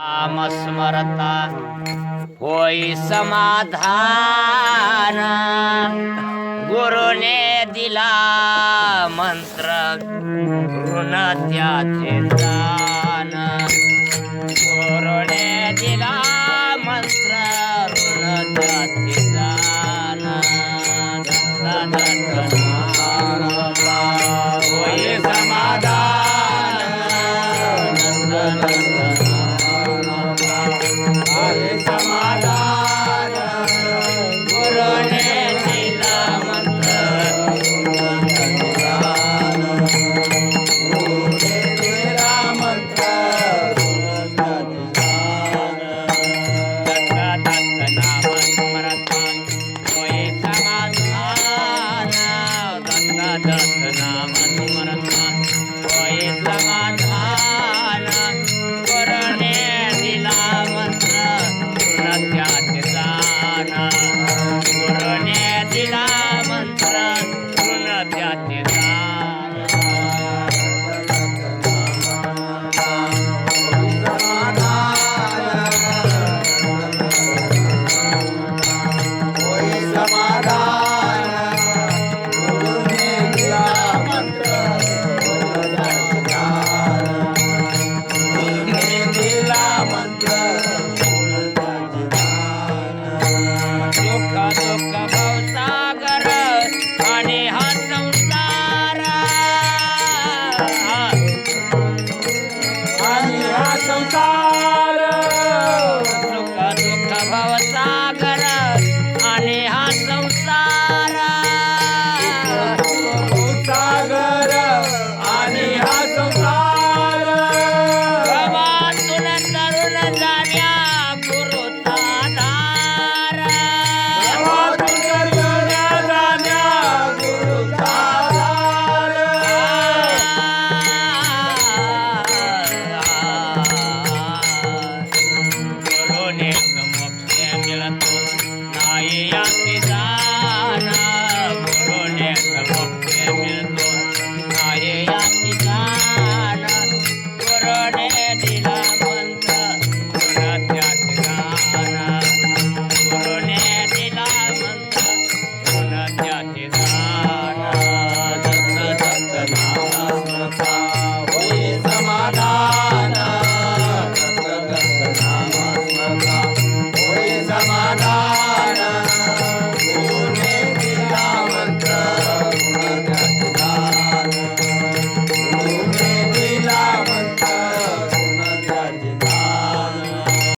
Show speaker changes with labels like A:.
A: नाम स्मरता होई समाधान। गुरुने दिला मंत्र ऋण त्याचे दान। गुरुने दिला मंत्र ऋण त्याचे दान। भवसाग